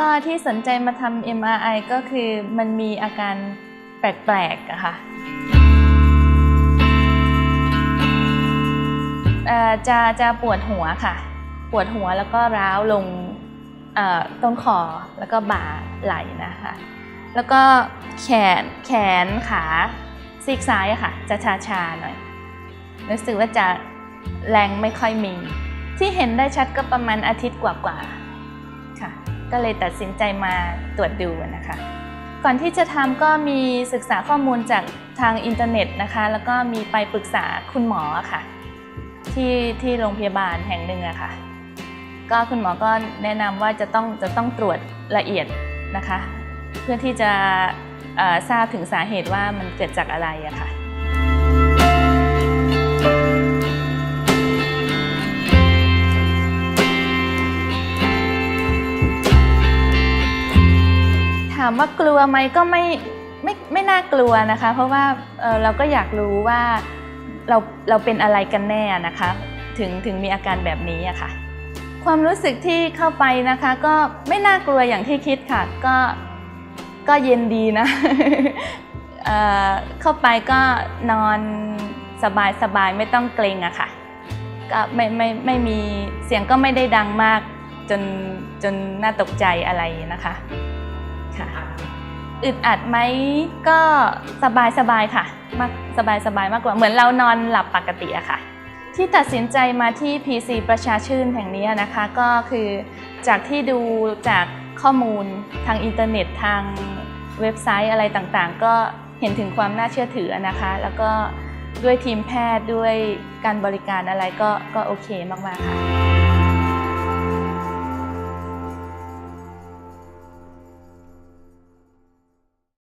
ก็ที่สนใจมาทำ MRI ก็คือมันมีอาการแปลกๆอะค่ะเอ่อจะจะปวดหัวค่ะ ปวดหัวแล้วก็ร้าวลงเอ่อต้นคอแล้วก็บ่าไหล่นะคะ แล้วก็แขนแขนขาซีกซ้ายอะค่ะ จะชาชาๆหน่อยรู้สึกว่าจะแรงไม่ค่อยมี ที่เห็นได้ชัดก็ประมาณอาทิตย์กว่าๆค่ะ ก็เลยตัดสินใจมาตรวจดูนะคะ ก่อนที่จะทำก็มีศึกษาข้อมูลจากทางอินเทอร์เน็ตนะคะ แล้วก็มีไปปรึกษาคุณหมอค่ะ ที่ที่โรงพยาบาลแห่งหนึ่งอะค่ะ ก็คุณหมอก็แนะนำว่าจะต้องจะต้องตรวจละเอียดนะคะ เพื่อที่จะทราบถึงสาเหตุว่ามันเกิดจากอะไรอะค่ะามว่ากลัวไหมก็ไม่ไม่ไม่น่ากลัวนะคะ เพราะว่าเเราก็อยากรู้ว่าเราเราเป็นอะไรกันแน่นะคะ ถึงถึงมีอาการแบบนี้อะค่ะ ความรู้สึกที่เข้าไปนะคะ ก็ไม่น่ากลัวอย่างที่คิดค่ะ ก็ก็เย็นดีนะเเข้าไปก็นอนสบายสบายไม่ต้องเกรงอะค่ะ ก็ไม่ไม่ไม่มีเสียงก็ไม่ได้ดังมากจนจนน่าตกใจอะไรนะคะ ค่ะอึดอัดไหมก็สบายสบายค่ะมากสบายสบายมากกว่าเหมือนเรานอนหลับปกติอะค่ะ ที่ตัดสินใจมาที่ PC ประชาชื่นแห่งนี้นะคะ ก็คือจากที่ดูจากข้อมูลทางอินเทอร์เน็ตทางเว็บไซต์อะไรต่างๆ ก็เห็นถึงความน่าเชื่อถือนะคะ แล้วก็ด้วยทีมแพทย์ด้วยการบริการอะไรก็ก็โอเคมากๆค่ะ